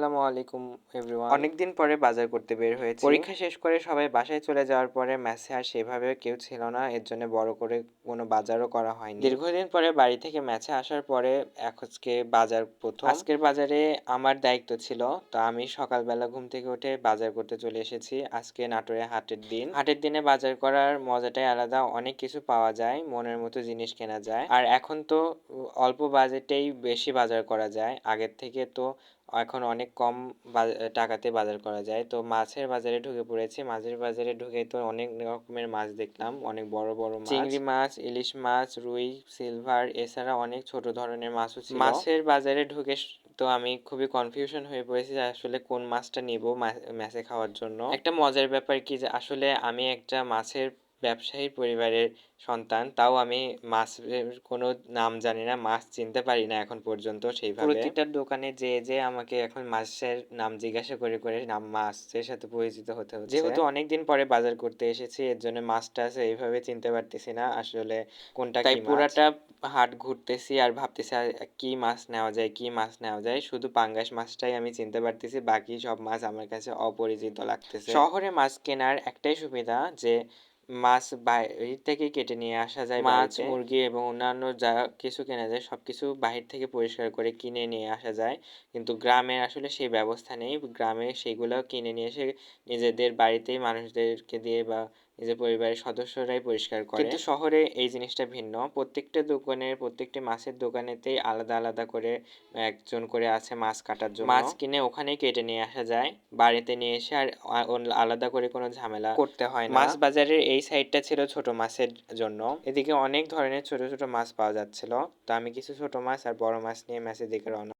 আসসালামু আলাইকুম এভরিওয়ান অনেকদিন পরে বাজার করতে বের হয়েছি। পরীক্ষা শেষ করে সবাই বাসায় চলে যাওয়ার পরে ম্যাচে আর সেভাবে কেউ ছিল না এর জন্য বড় করে কোনো বাজারও করা হয়নি। দীর্ঘদিন পরে বাড়ি থেকে ম্যাচে আসার পরে আজকে বাজার প্রথম। আজকের বাজারে আমার দায়িত্ব ছিল তো আমি সকালবেলা ঘুম থেকে উঠে বাজার করতে চলে এসেছি। আজকে নাটোরে হাটের দিন। হাটের দিনে বাজার করার মজাটাই আলাদা অনেক কিছু পাওয়া যায় মনের মতো জিনিস কেনা যায়। আর এখন তো অল্প বাজেটেই বেশি বাজার করা যায়। আগের থেকে তো এখন অনেক কম টাকাতে বাজার করা যায়। তো মাছের বাজারে ঢুকে পড়েছি। মাছের বাজারে ঢুকে তো অনেক রকমের মাছ দেখলাম। অনেক বড় বড় মাছ। চিংড়ি মাছ ইলিশ মাছ রুই সিলভার এছাড়া অনেক ছোট ধরনের মাছও ছিল। মাছের বাজারে ঢুকে তো আমি খুবই কনফিউশন হয়ে পড়েছি যে আসলে কোন মাছটা নিব ম্যাচে খাওয়ার জন্য। একটা মজার ব্যাপার কি যে আসলে আমি একটা মাছের ব্যবসায়ী পরিবারের সন্তান তাও আমি মাছের কোনো নাম জানি না মাছ চিনতে পারি না এখন পর্যন্ত সেইভাবে। প্রতিটা দোকানে যে যে আমাকে এখন মাছের নাম জিজ্ঞাসা করে করে নাম মাছের সাথে পরিচিত হতে হচ্ছে। যেহেতু অনেকদিন পরে বাজার করতে এসেছি এর জন্য মাছটা আছে এইভাবে চিনতে পারতেছি না আসলে কোনটা তাই পুরাটা হাট ঘুরতেছি আর ভাবতেছি আর কি মাছ নেওয়া যায় কি মাছ নেওয়া যায় শুধু পাঙ্গাস মাছটাই আমি চিনতে পারতেছি বাকি সব মাছ আমার কাছে অপরিচিত লাগতেছে। শহরে মাছ কেনার একটাই সুবিধা যে মাছ বাইরে থেকে কেটে নিয়ে আসা যায় মাছ মুরগি এবং অন্যান্য যা কিছু কেনা যায় সব কিছু বাহির থেকে পরিষ্কার করে কিনে নিয়ে আসা যায়। কিন্তু গ্রামে আসলে সেই ব্যবস্থা নেই। গ্রামে সেগুলো কিনে নিয়ে এসে নিজেদের বাড়িতেই মানুষদেরকে দিয়ে বা নিজের পরিবারের সদস্যরাই পরিষ্কার করে। কিন্তু শহরে এই জিনিসটা ভিন্ন। প্রত্যেকটা দোকানের প্রত্যেকটি মাছের দোকানেতেই আলাদা আলাদা করে একজন করে আছে মাছ কাটার জন্য। মাছ কিনে ওখানেই কেটে নিয়ে আসা যায়। বাড়িতে নিয়ে এসে আর আলাদা করে কোনো ঝামেলা করতে হয় না। মাছ বাজারের এই সাইডটা ছিল ছোট মাছের জন্য। এদিকে অনেক ধরনের ছোট ছোট মাছ পাওয়া যাচ্ছিল। তো আমি কিছু ছোট মাছ আর বড় মাছ নিয়ে ম্যাচের দিকে রওনা